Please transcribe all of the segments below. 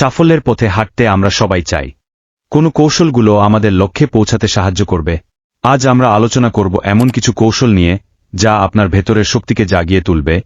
সাফল্যের পথে হাঁটতে আমরা সবাই চাই। কোন কৌশলগুলো আমাদের লক্ষ্যে পৌঁছাতে সাহায্য করবে। আজ আমরা আলোচনা করব এমন কিছু কৌশল নিয়ে, যা আপনার ভেতরের শক্তিকে জাগিয়ে তুলবে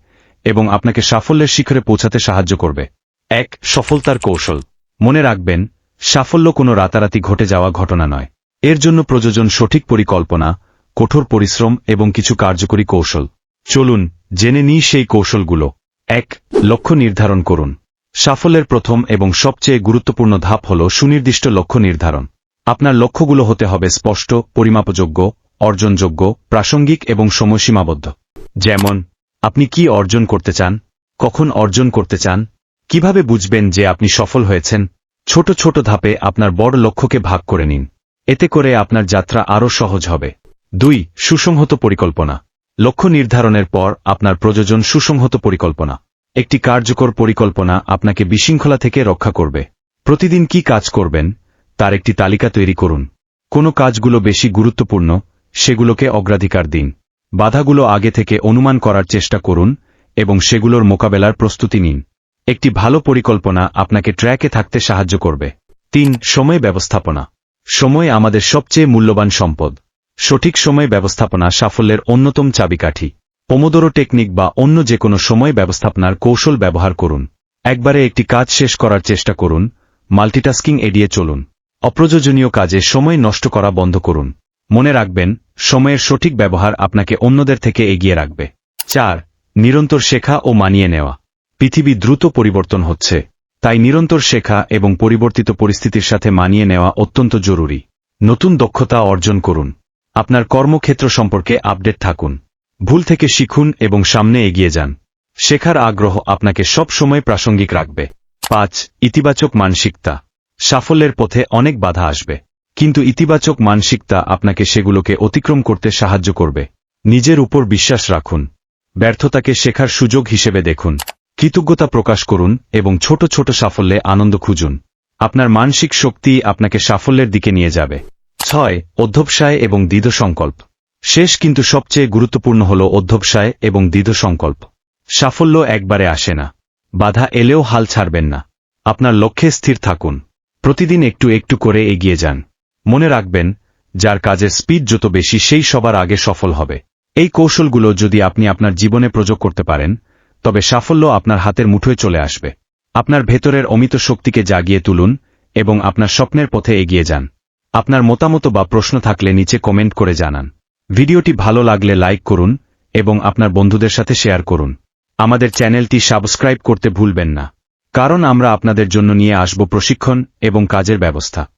এবং আপনাকে সাফল্যের শিখরে পৌঁছাতে সাহায্য করবে। এক, সফলতার কৌশল। মনে রাখবেন, সাফল্য কোনো রাতারাতি ঘটে যাওয়া ঘটনা নয়। এর জন্য প্রয়োজন সঠিক পরিকল্পনা, কঠোর পরিশ্রম এবং কিছু কার্যকরী কৌশল। চলুন, জেনে নিই সেই কৌশলগুলো। এক, লক্ষ্য নির্ধারণ করুন। সাফল্যের প্রথম এবং সবচেয়ে গুরুত্বপূর্ণ ধাপ হল সুনির্দিষ্ট লক্ষ্য নির্ধারণ। আপনার লক্ষ্যগুলো হতে হবে স্পষ্ট, পরিমাপযোগ্য, অর্জনযোগ্য, প্রাসঙ্গিক এবং সময়সীমাবদ্ধ। যেমন, আপনি কি অর্জন করতে চান? কখন অর্জন করতে চান? কীভাবে বুঝবেন যে আপনি সফল হয়েছেন? ছোট ছোট ধাপে আপনার বড় লক্ষ্যকে ভাগ করে নিন। এতে করে আপনার যাত্রা আরও সহজ হবে। দুই, সুসংহত পরিকল্পনা। লক্ষ্য নির্ধারণের পর আপনার প্রযোজন সুসংহত পরিকল্পনা। একটি কার্যকর পরিকল্পনা আপনাকে বিশৃঙ্খলা থেকে রক্ষা করবে। প্রতিদিন কি কাজ করবেন, তার একটি তালিকা তৈরি করুন। কোন কাজগুলো বেশি গুরুত্বপূর্ণ, সেগুলোকে অগ্রাধিকার দিন। বাধাগুলো আগে থেকে অনুমান করার চেষ্টা করুন এবং সেগুলোর মোকাবেলার প্রস্তুতি নিন। একটি ভালো পরিকল্পনা আপনাকে ট্র্যাকে থাকতে সাহায্য করবে। তিন, সময় ব্যবস্থাপনা। সময় আমাদের সবচেয়ে মূল্যবান সম্পদ। সঠিক সময় ব্যবস্থাপনা সাফল্যের অন্যতম চাবিকাঠি। পোমোদোরো টেকনিক বা অন্য যে কোনো সময় ব্যবস্থাপনার কৌশল ব্যবহার করুন। একবারে একটি কাজ শেষ করার চেষ্টা করুন মাল্টিটাস্কিং এড়িয়ে চলুন। অপ্রয়োজনীয় কাজে সময় নষ্ট করা বন্ধ করুন। মনে রাখবেন, সময়ের সঠিক ব্যবহার আপনাকে অন্যদের থেকে এগিয়ে রাখবে। চার, নিরন্তর শেখা ও মানিয়ে নেওয়া। পৃথিবী দ্রুত পরিবর্তন হচ্ছে। তাই নিরন্তর শেখা এবং পরিবর্তিত পরিস্থিতির সাথে মানিয়ে নেওয়া অত্যন্ত জরুরি। নতুন দক্ষতা অর্জন করুন। আপনার কর্মক্ষেত্র সম্পর্কে আপডেট থাকুন। ভুল থেকে শিখুন এবং সামনে এগিয়ে যান। শেখার আগ্রহ আপনাকে সব সময় প্রাসঙ্গিক রাখবে। পাঁচ, ইতিবাচক মানসিকতা। সাফল্যের পথে অনেক বাধা আসবে। কিন্তু ইতিবাচক মানসিকতা আপনাকে সেগুলোকে অতিক্রম করতে সাহায্য করবে। নিজের উপর বিশ্বাস রাখুন। ব্যর্থতাকে শেখার সুযোগ হিসেবে দেখুন। কৃতজ্ঞতা প্রকাশ করুন এবং ছোট ছোট সাফল্যে আনন্দ খুঁজুন। আপনার মানসিক শক্তি আপনাকে সাফল্যের দিকে নিয়ে যাবে। ছয়, অধ্যবসায় এবং দৃঢ় সংকল্প শেষ কিন্তু সবচেয়ে গুরুত্বপূর্ণ হল অধ্যবসায় এবং দৃঢ় সংকল্প। সাফল্য একবারে আসে না। বাধা এলেও হাল ছাড়বেন না। আপনার লক্ষ্যে স্থির থাকুন। প্রতিদিন একটু একটু করে এগিয়ে যান। মনে রাখবেন, যার কাজের স্পিড যত বেশি, সেই সবার আগে সফল হবে। এই কৌশলগুলো যদি আপনি আপনার জীবনে প্রযোগ করতে পারেন, তবে সাফল্য আপনার হাতের মুঠোয় চলে আসবে। আপনার ভেতরের অমিত শক্তিকে জাগিয়ে তুলুন এবং আপনার স্বপ্নের পথে এগিয়ে যান। আপনার মতামত বা প্রশ্ন থাকলে নিচে কমেন্ট করে জানান। ভিডিওটি ভালো লাগলে লাইক করুন এবং আপনার বন্ধুদের সাথে শেয়ার করুন। আমাদের চ্যানেলটি সাবস্ক্রাইব করতে ভুলবেন না। কারণ আমরা আপনাদের জন্য নিয়ে আসব প্রশিক্ষণ এবং কাজের ব্যবস্থা।